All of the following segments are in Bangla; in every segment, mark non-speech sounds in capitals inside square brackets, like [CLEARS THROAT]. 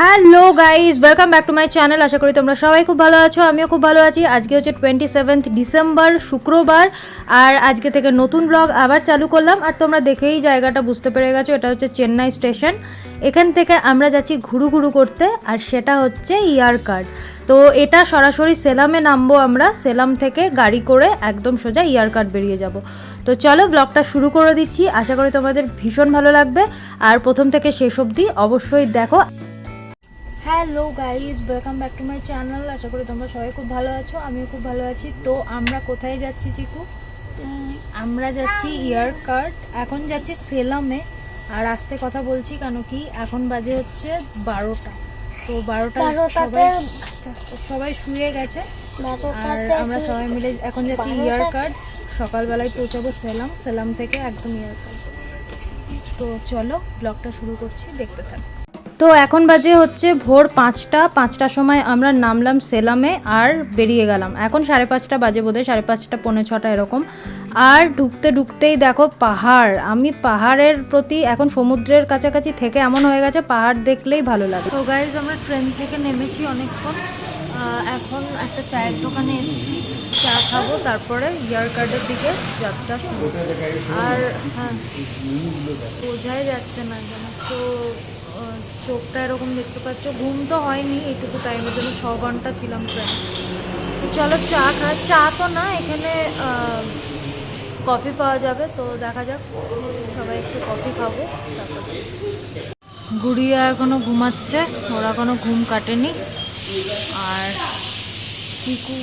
Hello guys welcome back to my channel আশা করি তোমরা সবাই খুব ভালো আছো, আমিও খুব ভালো আছি। আজকে হচ্ছে টোয়েন্টি সেভেন্থ ডিসেম্বর শুক্রবার, আর আজকে থেকে নতুন ব্লগ আবার চালু করলাম। আর তোমরা দেখেই জায়গাটা বুঝতে পেরে গেছো, এটা হচ্ছে চেন্নাই স্টেশন। এখান থেকে আমরা যাচ্ছি ঘুরু ঘুরু করতে, আর সেটা হচ্ছে ইয়ার কার্ড তো এটা সরাসরি সেলামে নামবো আমরা, সেলাম থেকে গাড়ি করে একদম সোজা ইয়ার কার্ড বেরিয়ে যাব। তো চলো ব্লগটা শুরু করে দিচ্ছি। আশা করি তোমাদের ভীষণ ভালো লাগবে। আর প্রথম থেকে শেষ অবধি অবশ্যই দেখো। Hello guys welcome back to my channel আশা করি তোমরা সবাই খুব ভালো আছো আমিও খুব ভালো আছি। তো আমরা কোথায় যাচ্ছি চিকু? আমরা যাচ্ছি ইয়ার কার্ড এখন যাচ্ছি সেলামে। আর আসতে কথা বলছি কেন কি এখন বাজে হচ্ছে বারোটা। তো বারোটা সবাই শুয়ে গেছে। আর আমরা সবাই মিলে এখন যাচ্ছি ইয়ার কার্ড সকালবেলায় পৌঁছাবো সেলাম। সেলাম থেকে একদম ইয়ার কার্ড তো চলো ব্লগটা শুরু করছি দেখতে থাকো। তো এখন বাজে হচ্ছে ভোর পাঁচটা পাঁচটার সময় আমরা নামলাম সেলামে আর বেরিয়ে গেলাম। এখন সাড়ে পাঁচটা বাজে বোধহয়, সাড়ে পাঁচটা, পৌনে ছটা এরকম। আর ঢুকতে ঢুকতেই দেখো পাহাড়। আমি পাহাড়ের প্রতি এখন সমুদ্রের কাছাকাছি থেকে এমন হয়ে গেছে, পাহাড় দেখলেই ভালো লাগে। তো গাইজ আমরা ট্রেন থেকে নেমেছি অনেকক্ষণ। এখন একটা চায়ের দোকানে এসেছি। চা খাব, তারপরে ইয়ার কার্ডের দিকে যাত্রা শুরু। আর হ্যাঁ বোঝাই যাচ্ছে না যেন। তো চোখটা এরকম দেখতে পাচ্ছ। ঘুম তো হয়নি, এইটুকু টাইমের জন্য ছ ঘণ্টা ছিলাম প্রায়। তো চলো চা খা চা তো না, এখানে কফি পাওয়া যাবে, তো দেখা যাক। সবাই একটু কফি খাব গুড়িয়া এখনও ঘুমাচ্ছে, ওরা এখনও ঘুম কাটেনি। আর চিকু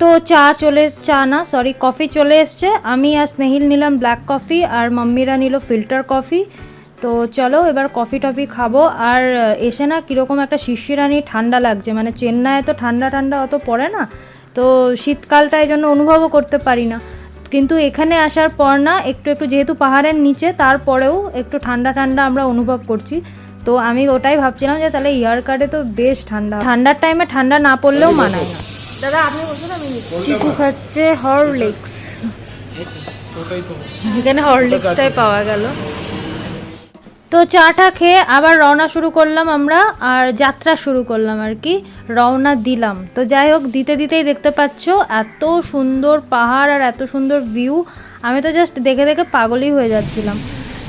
তো চা চলে, চা না সরি কফি চলে এসছে। আমি আর স্নেহিল নিলাম ব্ল্যাক কফি আর মাম্মিরা নিল ফিল্টার কফি তো চলো এবার কফি টফি খাব। আর এসে না কীরকম একটা শিশিরানি ঠান্ডা লাগছে। মানে চেন্নাইয়ে তো ঠান্ডা ঠান্ডা অত পড়ে না। তো শীতকালটা এই জন্য অনুভবও করতে পারি না। কিন্তু এখানে আসার পর না একটু একটু যেহেতু পাহাড়ের নিচে, তারপরেও একটু ঠান্ডা ঠান্ডা আমরা অনুভব করছি। তো আমি ওটাই ভাবছিলাম যে তাহলে ইয়ার কার্ডে তো বেশ ঠান্ডা। ঠান্ডার টাইমে ঠান্ডা না পড়লেও মানায় না। দাদা আপনি বলছেন আমি চিকু খাচ্ছে হরলিক্স। এখানে হরলিক্সটাই পাওয়া গেল। তো চাটা খেয়ে আবার রওনা শুরু করলাম আমরা আর যাত্রা শুরু করলাম আর কি রওনা দিলাম। তো যাই হোক দিতে দিতেই দেখতে পাচ্ছ এত সুন্দর পাহাড় আর এত সুন্দর ভিউ আমি তো জাস্ট দেখে দেখে পাগলই হয়ে যাচ্ছিলাম।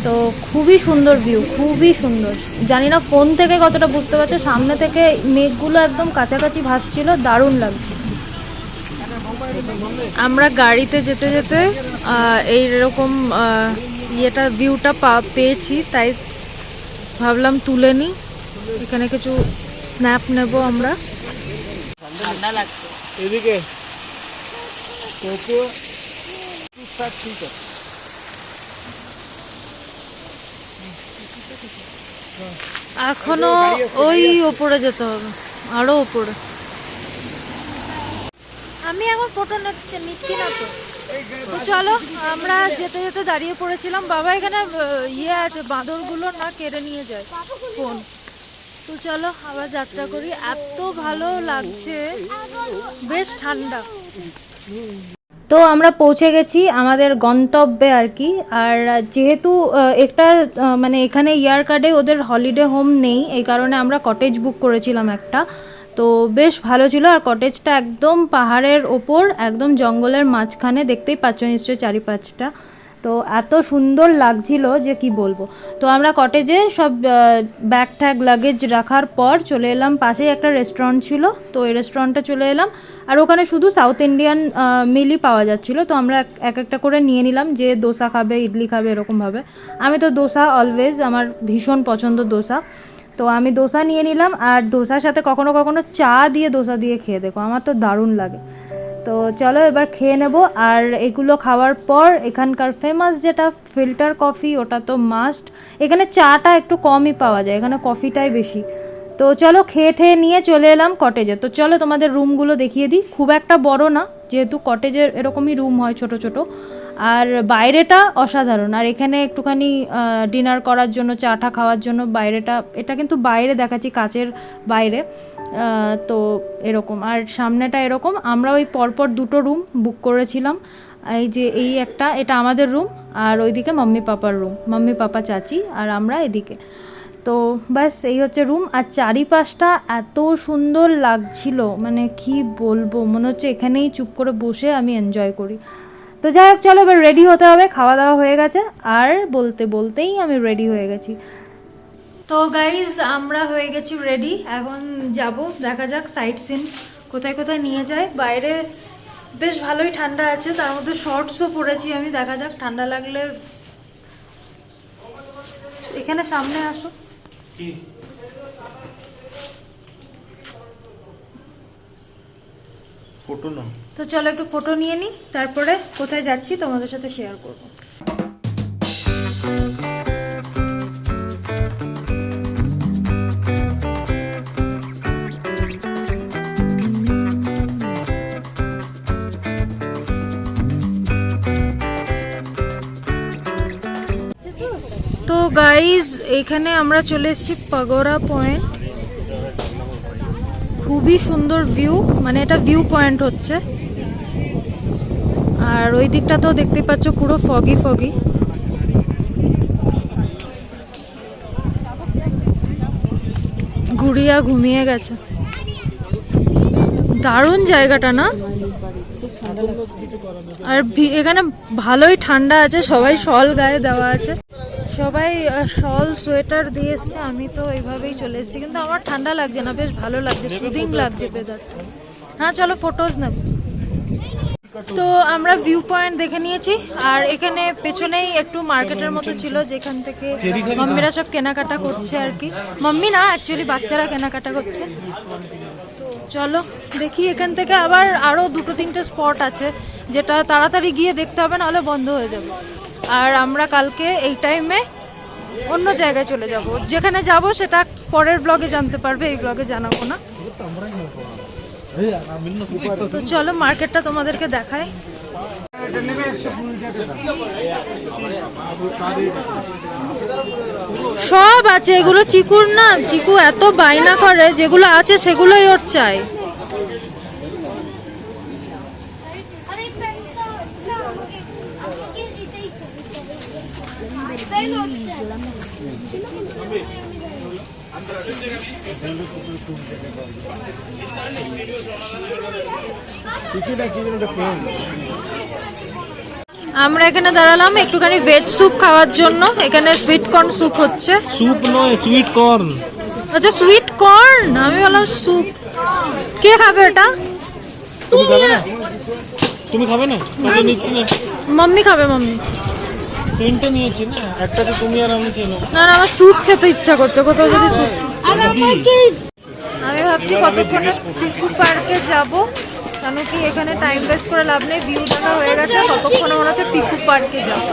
তো খুবই সুন্দর ভিউ খুবই সুন্দর। জানি না ফোন থেকে কতটা বুঝতে পারছ সামনে থেকে মেঘগুলো একদম কাছাকাছি ভাসছিল দারুণ লাগছে। আমরা গাড়িতে যেতে যেতে আহ, এইরকম আহ, ইয়েটা ভিউটা পেয়েছি তাই ভাবলাম তুলে নিই এখানে কিছু স্ন্যাপ নেব আমরা। এদিকে কোকো ঠিক আছে এখনও ওই ওপরে যেতে হবে আরও ওপরে। আমি এখন ফটো নিচ্ছি না তো। তো চলো, আমরা যেতে যেতে দাঁড়িয়ে পড়েছিলাম। বাবা এখানে ইয়ে আছে, বাঁদরগুলো না কেড়ে নিয়ে যায় ফোন তো চলো, আবার যাত্রা করি। এত ভালো লাগছে। বেশ ঠান্ডা। তো আমরা পৌঁছে গেছি আমাদের গন্তব্যে আর কি। আর যেহেতু একটা মানে এখানে ইয়ার কার্ডে ওদের হলিডে হোম নেই, এই কারণে আমরা কটেজ বুক করেছিলাম একটা। তো বেশ ভালো ছিল আর কটেজটা একদম পাহাড়ের ওপর, একদম জঙ্গলের মাঝখানে, দেখতেই পাচ্ছ নিশ্চয়ই চারিপাশটা। তো এত সুন্দর লাগছিল যে কি বলব। তো আমরা কটেজে সব ব্যাগ ট্যাগ লাগেজ রাখার পর চলে এলাম। পাশেই একটা রেস্টুরেন্ট ছিল, তো এই রেস্টুরেন্টে চলে এলাম। আর ওখানে শুধু সাউথ ইন্ডিয়ান মিলই পাওয়া যাচ্ছিল। তো আমরা এক একটা করে নিয়ে নিলাম যে দোসা খাবে, ইডলি খাবে এরকমভাবে আমি তো দোসা অলওয়েজ আমার ভীষণ পছন্দ দোসা। তো আমি দোসা নিয়ে নিলাম আর দোসার সাথে কখনো কখনো চা দিয়ে দোসা দিয়ে খেয়ে দেখো, আমার তো দারুণ লাগে। তো চলো এবার খেয়ে নেব আর এগুলো খাওয়ার পর এখানকার ফেমাস যেটা ফিল্টার কফি ওটা তো মাস্ট এখানে চাটা একটু কমই পাওয়া যায়, এখানে কফিটাই বেশি। তো চলো খেয়ে ঠেয়ে নিয়ে চলে এলাম কটেজে তো চলো তোমাদের রুমগুলো দেখিয়ে দিই। খুব একটা বড় না, যেহেতু কটেজের এরকমই রুম হয় ছোট ছোট। আর বাইরেটা অসাধারণ। আর এখানে একটুখানি ডিনার করার জন্য চা চাটা খাওয়ার জন্য বাইরেটা, এটা কিন্তু বাইরে দেখাচ্ছি, কাচের বাইরে। তো এরকম। আর সামনেটা এরকম। আমরা ওই পরপর দুটো রুম বুক করেছিলাম। এই যে এই একটা, এটা আমাদের রুম আর ওইদিকে মাম্মি পাপার রুম মাম্মি পাপা চাচি, আর আমরা এদিকে। তো ব্যাস, এই হচ্ছে রুম আর চারিপাশটা এত সুন্দর লাগছিল। মানে কি বলব, মনে হচ্ছে এখানেই চুপ করে বসে আমি এনজয় করি। তো যাই হোক, চলো এবার রেডি হতে হবে, খাওয়া দাওয়া হয়ে গেছে। আর বলতে বলতেই আমি রেডি হয়ে গেছি। তো গাইজ আমরা হয়ে গেছি রেডি এখন যাব, দেখা যাক সাইট সিন কোথায় কোথায় নিয়ে যায়। বাইরে বেশ ভালোই ঠান্ডা আছে, তার মধ্যে শর্টসও পরেছি আমি, দেখা যাক ঠান্ডা লাগলে। এখানে সামনে আসো। ফটো না তো চলো একটু ফটো নিয়ে নিই তারপরে কোথায় যাচ্ছি তোমাদের সাথে শেয়ার করব। গাইজ এখানে আমরা চলে এসেছি পাগোরা পয়েন্ট খুবই সুন্দর ভিউ মানে এটা ভিউ পয়েন্ট হচ্ছে। আর ওই দিকটা তো দেখতে পাচ্ছ পুরো ফগি ফগি ঘুরিয়া ঘুমিয়ে গেছে। দারুণ জায়গাটা, না? আর এখানে ভালোই ঠান্ডা আছে, সবাই শল গায়ে দেওয়া আছে। সবাই শল সোয়েটার দিয়ে এসছে আমি তো এইভাবেই চলে এসেছি। কিন্তু আমার ঠান্ডা লাগছে না বেশ ভালো লাগছে সুদিং লাগছে বেদারটা হ্যাঁ চলো ফটোজ নেব। তো আমরা ভিউ পয়েন্ট দেখে নিয়েছি আর এখানে পেছনেই একটু মার্কেটের মতো ছিল যেখান থেকে মাম্মিরা সব কেনাকাটা করছে আর কি। মাম্মি না অ্যাকচুয়ালি বাচ্চারা কেনাকাটা করছে। তো চলো দেখি এখান থেকে আবার আরও দুটো তিনটে স্পট আছে যেটা তাড়াতাড়ি গিয়ে দেখতে হবে নাহলে বন্ধ হয়ে যাবে। আর আমরা কালকে এই টাইমে অন্য জায়গায় চলে যাব। যেখানে যাব সেটা পরের ব্লগে জানতে পারবে, এই ব্লগে জানাব না। তো চলো মার্কেটটা তোমাদেরকে দেখাই। সব আছে, এগুলো চিকুর না। চিকু এত বায়না করে, যেগুলো আছে সেগুলোই ওর চাই। আমরা এখানে দাঁড়ালাম একটুখানি ভেজ স্যুপ খাওয়ার জন্য। এখানে সুইট কর্ন স্যুপ হচ্ছে। স্যুপ নয় সুইট কর্ন আচ্ছা সুইট কর্ন আমি বললাম স্যুপ কে খাবে এটা? তুমি খাবে না? তুমি খাবে না? না। মাম্মি খাবে মাম্মি। তিনটে নিয়েছি না? একটা তো তুমি আর আমি খেলো না না আমার স্যুপ খেতে ইচ্ছা করছে কোথাও যদি স্যুপ আমি ভাবছি কতক্ষণে পিকু পার্কে যাব। কেন কি এখানে টাইম ওয়েস্ট করে লাভ নেই ভিউ দেখা হয়ে গেছে ততক্ষণে মনে হচ্ছে পিকু পার্কে যাব।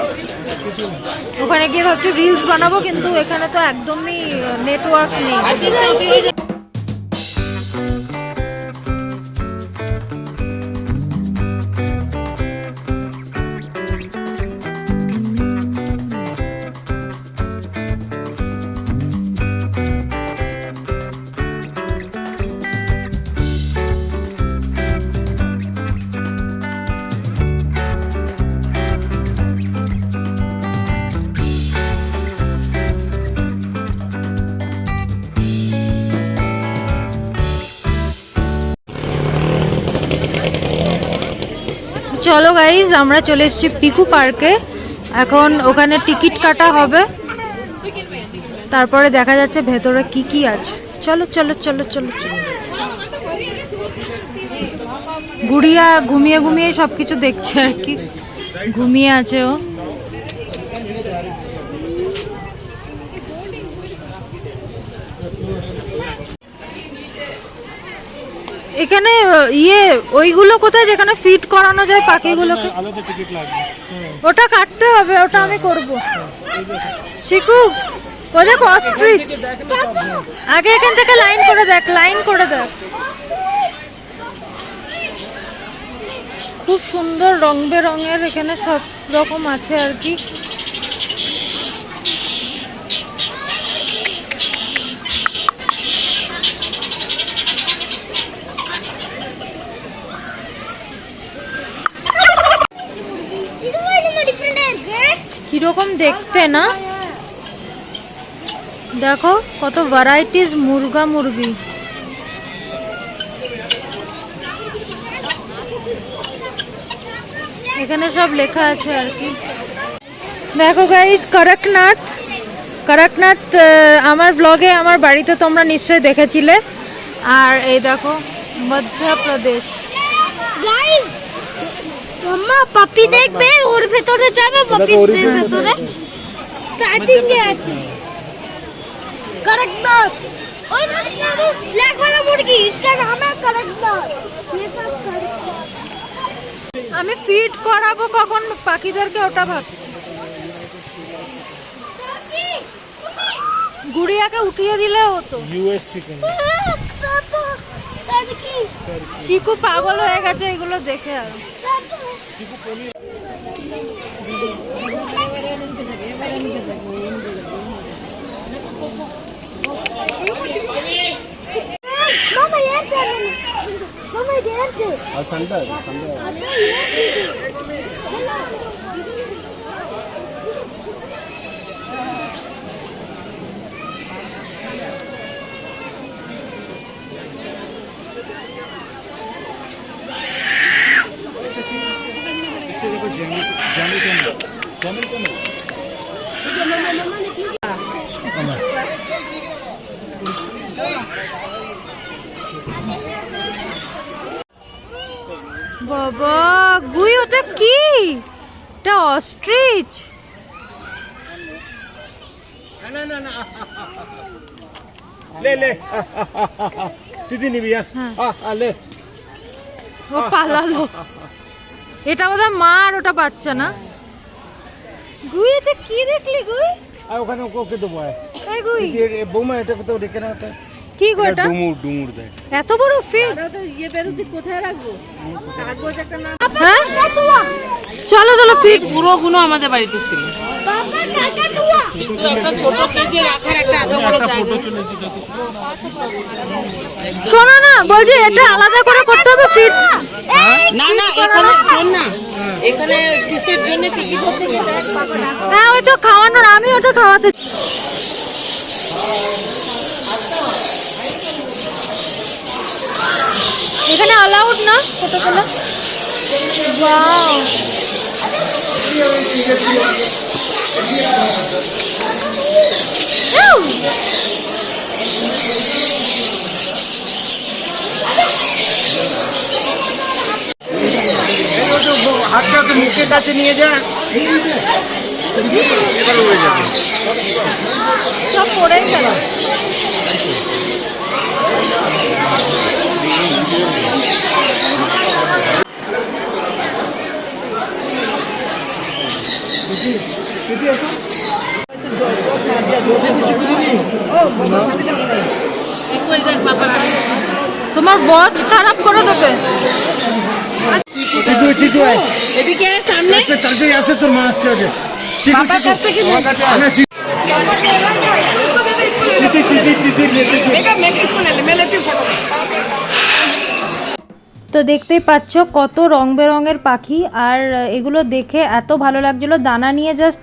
ওখানে গিয়ে ভাবছি রিলস বানাবো কিন্তু এখানে তো একদমই নেটওয়ার্ক নেই। চলো গাইজ আমরা চলে এসেছি পিকু পার্কে এখন ওখানে টিকিট কাটা হবে। তারপরে দেখা যাচ্ছে ভেতরে কি কি আছে। চলো চলো চলো চলো চলো। গুড়িয়া ঘুমিয়ে ঘুমিয়ে সব কিছু দেখছে আর কি। ঘুমিয়ে আছে ও। এখানে ইয়ে ওইগুলো কোথায় যেখানে ফিট করানো যায় পাখিগুলোকে? আলাদা টিকিট লাগবে। ওটা কাটতে হবে ওটা আমি করব। শিখু ও দেখ অস্ট্রিচ আগে এখান থেকে লাইন করে দেখ লাইন করে দেখ। খুব সুন্দর রং বেরঙের এখানে সব রকম আছে আর কি। কীরকম দেখতে, না? দেখো, কত ভ্যারাইটিস মুরগা মুরগি। এখানে সব লেখা আছে আর কি। দেখো গাইজ করকনাথ করকনাথ আমার ব্লগে আমার বাড়িতে তোমরা নিশ্চয়ই দেখেছিলে। আর এই দেখো, মধ্যপ্রদেশ। মাম্মা পাপি দেখবে ওর ভেতরে যাবে পাপি ভেতরে স্টার্টিং এ আছে করকনাথ ওই লেখা না মুরগি इसका नाम है करकनाथ ये सब करकनाथ আমি ফিট করাবো কখন পাখিদেরকে ওটা ভাবছি গুড়িয়াকে উঠিয়ে দিলে হতো ইউএস চিকেন पापा करकी চিকু পাগল হয়ে গেছে এগুলো দেখে আর సండే సండే বাবা গুই ওটা কি? এটা অস্ট্রিচ। লে লে। দিদি নিবি হ্যাঁ। হ্যাঁ। লে। ও পালালো। এটা বোধহয় মা আর ওটা বাচ্চা না। গুই এতে কি দেখলি গুই? আর ওখানে ওকে দেবো এই গুই। বৌমা এটা তো রেখে না ওটা কি গো এটা ডুমুর ডুমুর দেখ। এত বড় ফিট ইয়ে বেরুতি কোথায় রাখব? একটা না হ্যাঁ? চলো চলো ফিট পুরো গুণ আমাদের বাড়িতে ছিল। বাবা কাকা কিন্তু একটা ছোট কেজি রাখার একটা এত বড় জায়গা শোনো না বলছি এটা আলাদা করে করতে হবে ফিট। না না এখানে শোন না এখানে কিসের জন্য টিকিট হচ্ছে। হ্যাঁ ওই তো খাওয়ানোর আমি ওটা খাওয়াতে এখানে অ্যালাউড না? ফটো তোলা হাতটা তো মুখের কাছে নিয়ে যা সব পড়ে গেল বাবার আগে। তোমার ওয়াচ খারাপ করে দেবে চিকু চিকু এদিকে সামনে। আচ্ছা চলতে আসে তোর মা আসছে আগে। চিকু বাবার কাছ থেকে নে। আমার কাছে আয়। না, চিকু চিকু চিকু চিকু চিকু তো দেখতেই পাচ্ছ কত রং বেরঙের পাখি। আর এগুলো দেখে এত ভালো লাগছিল। দানা নিয়ে জাস্ট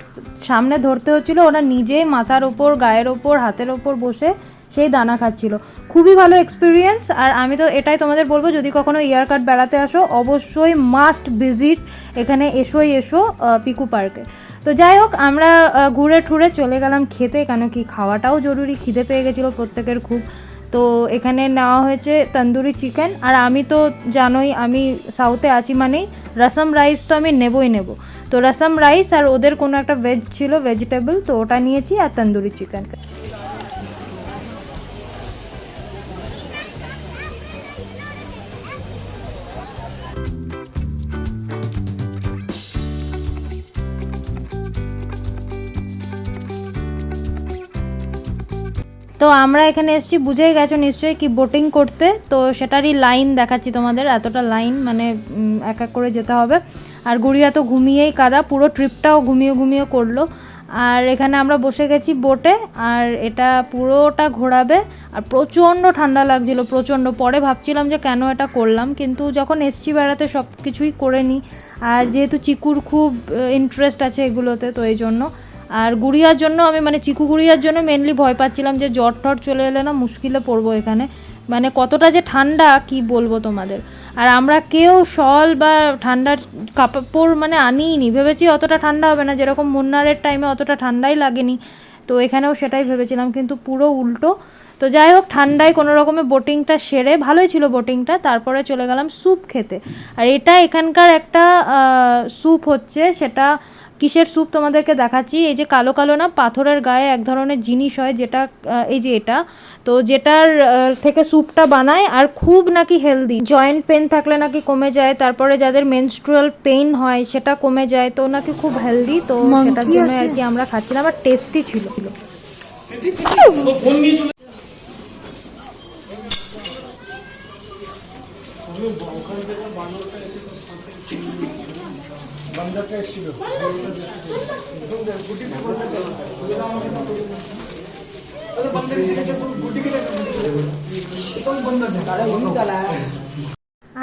সামনে ধরতে হচ্ছিল। ওরা নিজে মাথার ওপর, গায়ের ওপর, হাতের ওপর বসে সেই দানা খাচ্ছিল। খুবই ভালো এক্সপিরিয়েন্স আর আমি তো এটাই তোমাদের বলব, যদি কখনো ইয়ার কাট বেড়াতে আসো, অবশ্যই মাস্ট ভিজিট এখানে এসোই এসো পিকু পার্কে। তো যাই হোক, আমরা ঘুরে ঠুরে চলে গেলাম খেতে। কেন কি খাওয়াটাও জরুরি। খিদে পেয়ে গেছিল প্রত্যেকের খুব। তো এখানে নেওয়া হয়েছে তন্দুরি চিকেন। আর আমি তো জানোই, আমি সাউথে আছি মানেই, রসম রাইস তো আমি নেবই নেব। তো রসম রাইস আর ওদের কোনো একটা ভেজ ছিল ভেজিটেবল তো ওটা নিয়েছি আর তন্দুরি চিকেন তো আমরা এখানে এসেছি, বুঝেই গেছো নিশ্চয়ই কি বোটিং করতে? তো সেটারই লাইন দেখাচ্ছি তোমাদের, এতটা লাইন মানে এক এক করে যেতে হবে। আর গুড়িয়া তো ঘুমিয়েই কাদা পুরো ট্রিপটাও ঘুমিয়ে ঘুমিয়ে করল। আর এখানে আমরা বসে গেছি বোটে আর এটা পুরোটা ঘোরাবে। আর প্রচণ্ড ঠান্ডা লাগছিল, প্রচণ্ড। পরে ভাবছিলাম যে কেন এটা করলাম, কিন্তু যখন এসছি বেড়াতে সব কিছুই করে নিই আর যেহেতু চিকুর খুব ইন্টারেস্ট আছে এগুলোতে, তো এই জন্য। আর গুড়িয়ার জন্য আমি মানে চিকু গুড়িয়ার জন্য মেনলি ভয় পাচ্ছিলাম যে জ্বর টর চলে এলে না মুশকিলে পড়ব এখানে। মানে কতটা যে ঠান্ডা, কি বলব তোমাদের? আর আমরা কেউ শল বা ঠান্ডার কাপড় মানে আনিনি ভেবেছি অতটা ঠান্ডা হবে না, যেরকম মুন্নারের টাইমে অতটা ঠান্ডাই লাগেনি। তো এখানেও সেটাই ভেবেছিলাম, কিন্তু পুরো উল্টো। তো যাই হোক, ঠান্ডায় কোনো রকমের বোটিংটা সেরে, ভালোই ছিল বোটিংটা তারপরে চলে গেলাম স্যুপ খেতে। আর এটা এখানকার একটা স্যুপ হচ্ছে, সেটা কিসের স্যুপ তোমাদেরকে দেখাচ্ছি? এই যে কালো কালো না পাথরের গায়ে এক ধরনের জিনিস হয় যেটা এই যে এটা। তো যেটার থেকে স্যুপটা বানায় আর খুব নাকি হেলদি। জয়েন্ট পেন থাকলে নাকি কমে যায় তারপরে যাদের মেনস্ট্রুয়াল পেইন হয় সেটা কমে যায় তো নাকি খুব হেলদি তো সেটার জন্য আর কি আমরা খাচ্ছিলাম আর টেস্টি ছিল। ফোন [LAUGHS]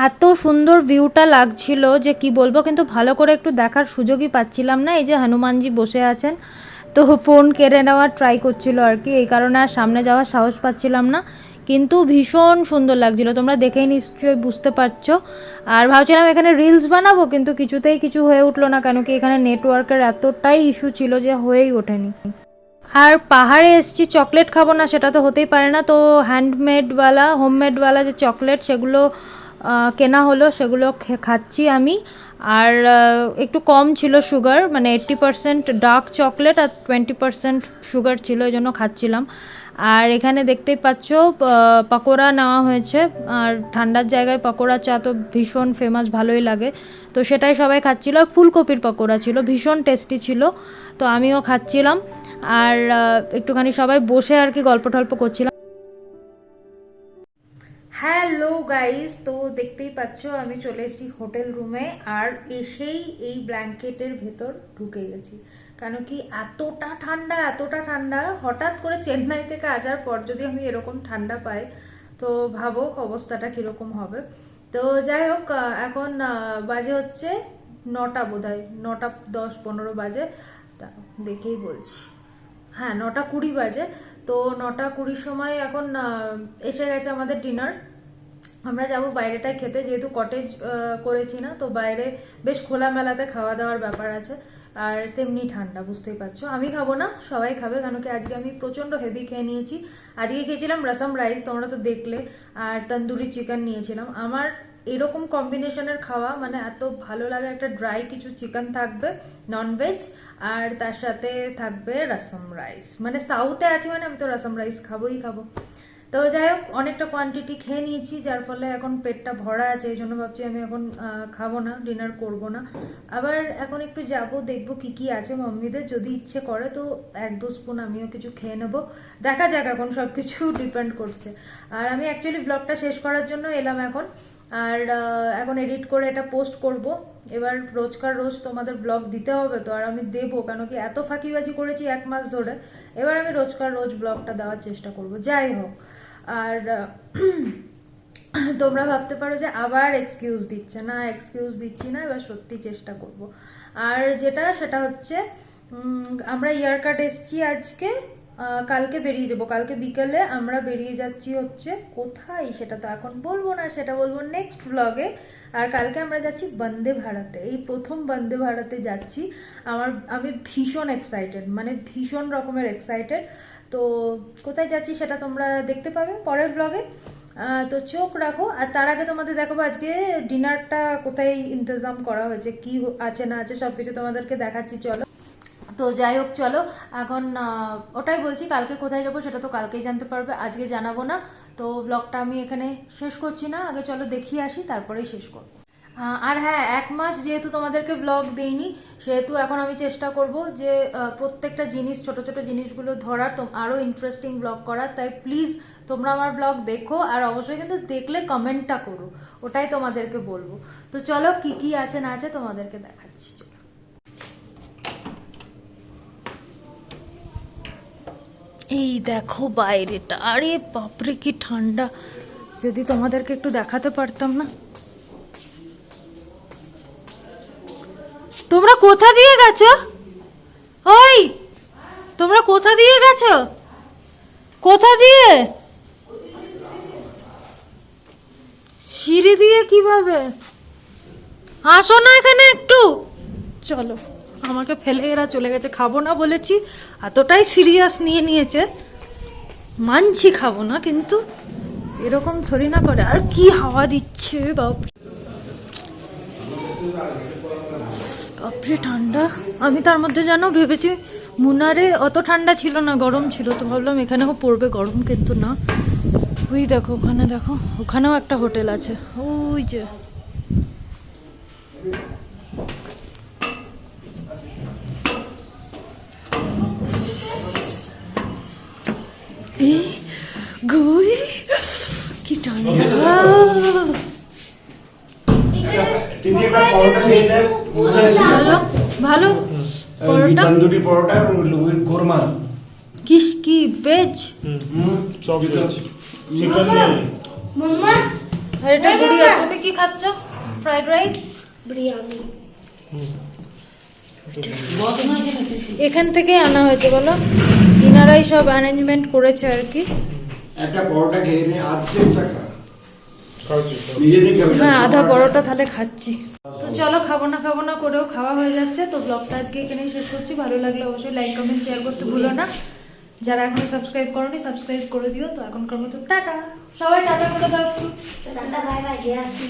এত সুন্দর ভিউটা লাগছিল যে কি বলব, কিন্তু ভালো করে একটু দেখার সুযোগই পাচ্ছিলাম না। এই যে হনুমানজি বসে আছেন, তো ফোন কেড়ে নেওয়ার ট্রাই করছিল আর কি, এই কারণে আর সামনে যাওয়ার সাহস পাচ্ছিলাম না। কিন্তু ভীষণ সুন্দর লাগছিল। তোমরা দেখেই নিশ্চয়ই বুঝতে পারছ। আর ভাবছিলাম এখানে রিলস বানাবো, কিন্তু কিছুতেই কিছু হয়ে উঠল না, কেন কি এখানে নেটওয়ার্কের এতটাই ইস্যু ছিল যে হয়েই ওঠেনি। আর পাহাড়ে এসছি চকলেট খাব না, সেটা তো হতেই পারে না। তো হ্যান্ডমেডওয়ালা হোমমেডওয়ালা যে চকলেট সেগুলো কেনা হলো, সেগুলো খাচ্ছি আমি। আর একটু কম ছিল সুগার মানে এইট্টি পারসেন্ট ডার্ক চকলেট আর টোয়েন্টি পারসেন্ট সুগার ছিল, এই জন্য খাচ্ছিলাম। আর এখানে দেখতেই পাচ্ছ পকোড়া নেওয়া হয়েছে। আর ঠান্ডার জায়গায় পকোড়া চা তো ভীষণ ফেমাস ভালোই লাগে। তো সেটাই সবাই খাচ্ছিল। আর ফুলকপির পকোড়া ছিল, ভীষণ টেস্টি ছিল। তো আমিও খাচ্ছিলাম। আর একটুখানি সবাই বসে আর কি গল্প টল্প করছিলাম। হ্যালো গাইস তো দেখতেই পাচ্ছ, আমি চলে এসেছি হোটেল রুমে আর এসেই এই ব্ল্যাঙ্কেটের ভেতর ঢুকে গেছি। কেন কি এতটা ঠান্ডা এতটা ঠান্ডা, হঠাৎ করে চেন্নাই থেকে আসার পর যদি আমি এরকম ঠান্ডা পাই, তো ভাবো অবস্থাটা কীরকম হবে। তো যাই হোক এখন বাজে হচ্ছে নটা বোধ হয় নটা দশ পনেরো বাজে। তা দেখেই বলছি। হ্যাঁ নটা কুড়ি বাজে। তো নটা কুড়ির সময় এখন এসে গেছে আমাদের ডিনার। আমরা যাব বাইরেটায় খেতে, যেহেতু কটেজ করেছি না, তো বাইরে বেশ খোলামেলাতে খাওয়া দাওয়ার ব্যাপার আছে। আর তেমনি ঠান্ডা, বুঝতেই পারছ। আমি খাব না, সবাই খাবে কেন কি আজকে আমি প্রচণ্ড হেভি খেয়ে নিয়েছি। আজকে খেয়েছিলাম রসম রাইস তোমরা তো দেখলে, আর তন্দুরি চিকেন নিয়েছিলাম। আমার এরকম কম্বিনেশনের খাওয়া মানে এত ভালো লাগে, একটা ড্রাই কিছু চিকেন থাকবে ননভেজ আর তার সাথে থাকবে রসম রাইস মানে সাউথে আছি মানে আমি তো রসম রাইস খাবোই খাব। তো যাই হোক, অনেকটা কোয়ান্টিটি খেয়ে নিয়েছি, যার ফলে এখন পেটটা ভরা আছে, এই জন্য ভাবছি আমি এখন খাব না ডিনার করব না। আবার এখন একটু যাব, দেখব কি কি আছে মাম্মিদের, যদি ইচ্ছে করে তো এক দু স্পুন আমিও কিছু খেয়ে নেব। দেখা যাক এখন সব কিছু ডিপেন্ড করছে। আর আমি অ্যাকচুয়ালি ব্লগটা শেষ করার জন্য এলাম এখন। আর এখন এডিট করে এটা পোস্ট করব। এবার রোজকার রোজ তোমাদের ব্লগ দিতে হবে, তো আর আমি দেবো, কেন কি এত ফাঁকিবাজি করেছি এক মাস ধরে। এবার আমি রোজকার রোজ ব্লগটা দেওয়ার চেষ্টা করব। যাই হোক। আর [CLEARS THROAT] তোমরা ভাবতে পারো যে আবার এক্সকিউজ দিচ্ছে না এক্সকিউজ দিচ্ছি না, এবার সত্যি চেষ্টা করব। আর যেটা, সেটা হচ্ছে আমরা ইয়ার কাট এসছি আজকে কালকে বেরিয়ে যাব। কালকে বিকেলে আমরা বেরিয়ে যাচ্ছি হচ্ছে কোথায় সেটা তো এখন বলব না, সেটা বলব নেক্সট ব্লগে আর কালকে আমরা যাচ্ছি বন্দে ভারতে। এই প্রথম বন্দে ভারতে যাচ্ছি। আমার, আমি ভীষণ এক্সাইটেড মানে ভীষণ রকমের এক্সাইটেড তো কোথায় যাচ্ছি সেটা তোমরা দেখতে পাবে পরের ব্লগে তো চোখ রাখো, আর তার আগে তোমাদের দেখাবো আজকে ডিনারটা কোথায় ইন্তজাম করা হয়েছে, কি আছে না আছে সব কিছু তোমাদেরকে দেখাচ্ছি, চলো। তো যাই হোক, চলো, এখন ওটাই বলছি, কালকে কোথায় যাব সেটা তো কালকেই জানতে পারবে, আজকে জানাব না। তো ব্লগটা আমি এখানে শেষ করছি না, আগে চলো দেখিয়ে আসি, তারপরেই শেষ করব। আর হ্যাঁ এক মাস যেহেতু তোমাদেরকে ব্লগ দেইনি, সেহেতু এখন আমি চেষ্টা করব যে প্রত্যেকটা জিনিস, ছোট ছোট জিনিসগুলো ধরার আরও ইন্টারেস্টিং ব্লগ করার। তাই প্লিজ তোমরা আমার ব্লগ দেখো, আর অবশ্যই কিন্তু দেখলে কমেন্টটা করো। ওটাই তোমাদেরকে বলব। তো চলো, কি কি আছে, না আছে তোমাদেরকে দেখাচ্ছি। চলো। এই দেখো বাইরেটা। আরে বাপরে, কি ঠান্ডা। যদি তোমাদেরকে একটু দেখাতে পারতাম না। তোমরা কোথা দিয়ে গেছো? ওই, তোমরা কোথা দিয়ে গেছো? কোথা দিয়ে? সিঁড়ি দিয়ে কীভাবে? আসো না এখানে একটু। চলো, আমাকে ফেলে, এরা চলে গেছে। খাব না বলেছি, এতটাই সিরিয়াস নিয়ে নিয়েছে। মানছি খাব না, কিন্তু এরকম থরি না করে। আর কি হাওয়া দিচ্ছে বাপ বাপরে, ঠান্ডা। আমি তার মধ্যে জানো ভেবেছি, মুনারে অত ঠান্ডা ছিল না, গরম ছিল, তো ভাবলাম এখানেও পড়বে, গরম কিন্তু না। ওই দেখো, ওখানে দেখো, ওখানেও একটা হোটেল আছে। ওই যে। কি ঠান্ডা। দিদি একটা পরোটা খেয়ে দেয় ভালো ভালো পরোটা। তন্দুরি পরোটা কোরমা। কিস কি ভেজ সব চিকেন মাম্মা আর এটা তুমি কি খাচ্ছ? Fried rice biryani. এখান থেকে আনা হয়েছে বলো। ইনারাই সব অ্যারেঞ্জমেন্ট করেছে আর কি। একটা পরোটা খেয়ে নে আর্ধেক টাকা। হ্যাঁ আধা বড়টা তাহলে খাচ্ছি। তো চলো খাব না খাব না করেও খাওয়া হয়ে যাচ্ছে। তো ব্লগটা আজকে এখানেই শেষ করছি। ভালো লাগলে অবশ্যই লাইক কমেন্ট শেয়ার করতে ভুলো না। যারা এখন সাবস্ক্রাইব করনি সাবস্ক্রাইব করে দিও। তো এখনকার মতো টাটা। সবাই টাটা করে দাও। টাটা বাই বাই আসি